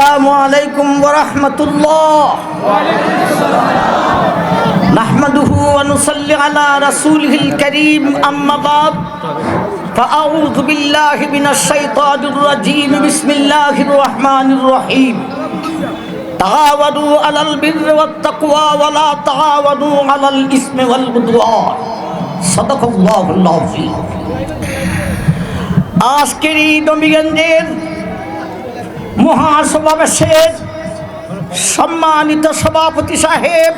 السلام عليكم ورحمة الله نحمده ونصلي على رسوله الكريم أما بعد فأعوذ بالله من الشيطان الرجيم بسم الله الرحمن الرحيم تعاونوا على البر والتقوى ولا تعاونوا على الإثم والعدوان صدق الله العظيم আজকের এই নবীগঞ্জের মহাসমাবেশের সম্মানিত সভাপতি সাহেব,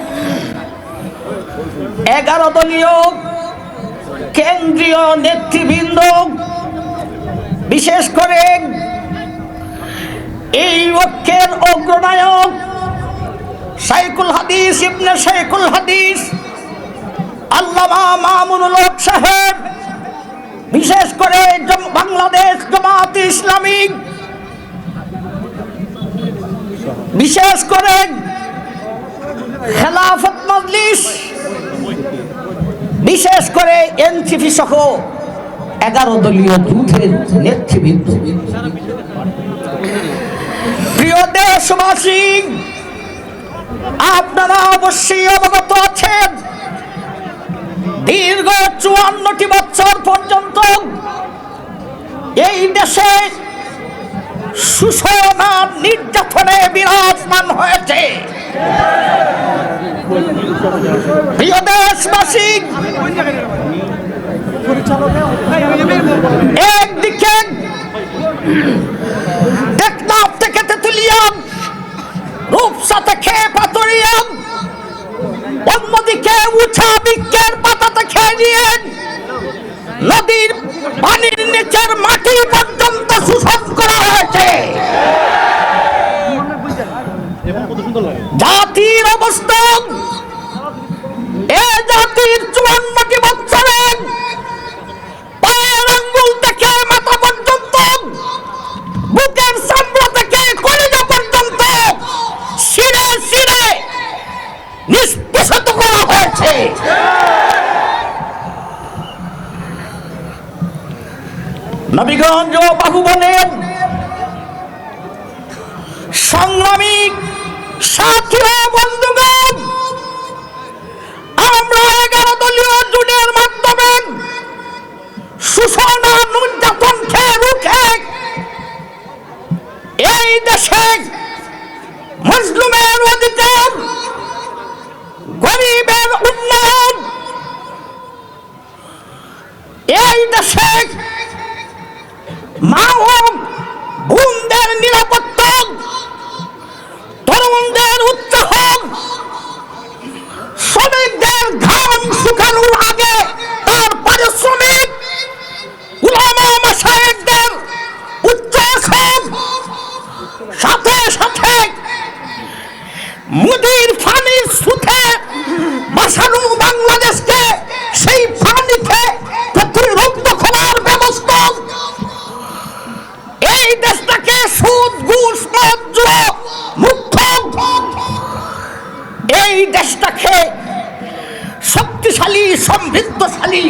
এগারো দলীয় কেন্দ্রীয় নেতৃবৃন্দ, বিশেষ করে এই ঐক্যের অগ্রনায়ক শাইকুল হাদিস, ইবনে শাইকুল হাদিস, আল্লামা মামুনুল হক সাহেব, বিশেষ করে বাংলাদেশ জামাত ইসলামিক বিশেষ করে খেলাফত মজলিস বিশেষ করে এনসিপি সহ এগারো দলীয় নেতৃবৃন্দ। প্রিয় দেশবাসী, আপনারা অবশ্যই অবগত আছেন, দীর্ঘ চুয়ান্নটি বছর পর্যন্ত এই দেশে আর নির্যাতনে বিরাজমান হয়েছে। প্রিয় দেশবাসী একদিকে টেকনাফ থেকে তেতুলিয়াম রূপসা থেকে পাতরিয়াম অন্যদিকে পাতাতে খেয়ে নিয়ে নদীর পানির নিচের মাটি পর্যন্ত শোষণ করা হয়েছে। জাতির অবস্থান নবীগঞ্জ বাবু বলেন সংগ্রামী সাথী ও বন্ধুগণ, আমরা এগারো দলীয় জুনের মাধ্যমে আর নির্যাতন খেয়ে রুখে এই দেশে এই দেশে মা ও বোনদের নিরাপত্তা, তরুণদের উৎসাহ, শ্রমিকদের ঘাম শুকানোর আগে তার পারিশ্রমিক, উলামা মাসায়েকদের উচ্চ আসন সাথে সাথে মুদির ফানির সুথে বাসানো বাংলাদেশকে সুদ, ঘুষ মদ জুয়া এই দেশটাকে শক্তিশালী, সমৃদ্ধশালী,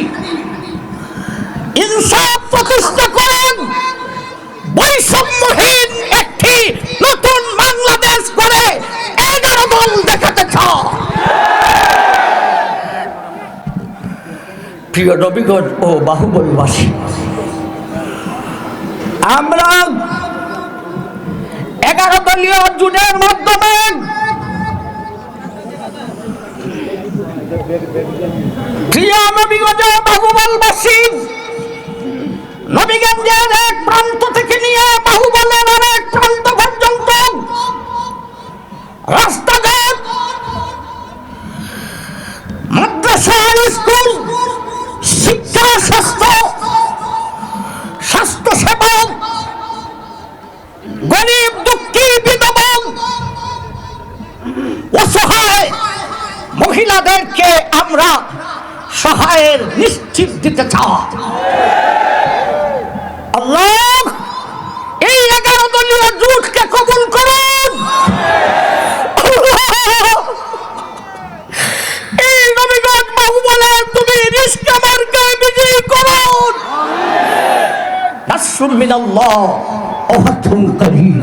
ইনসাফ প্রতিষ্ঠা করেন। বৈষম্যহীন একটি নতুন বাংলাদেশ করে এগারো দল দেখাতে প্রিয় নবীগণ ও বাহুবলবাসী, আমরা এগারো দলীয় জুটের মাধ্যমে প্রিয় নবীগঞ্জ বাহুবলবাসী নবীগঞ্জের অসহায় মহিলাদেরকে আমরা সহায়ের নিশ্চিত দিতে চাই। আল্লাহ এই এগারো দলীয় জোটকে কবুল করুন। এই নবীগঞ্জ বাবু বলে তুমি রিস্কা মার্কায় বিজয়ী করুন। নাসরুম মিনাল্লাহ ওয়া ফাতহুন করিম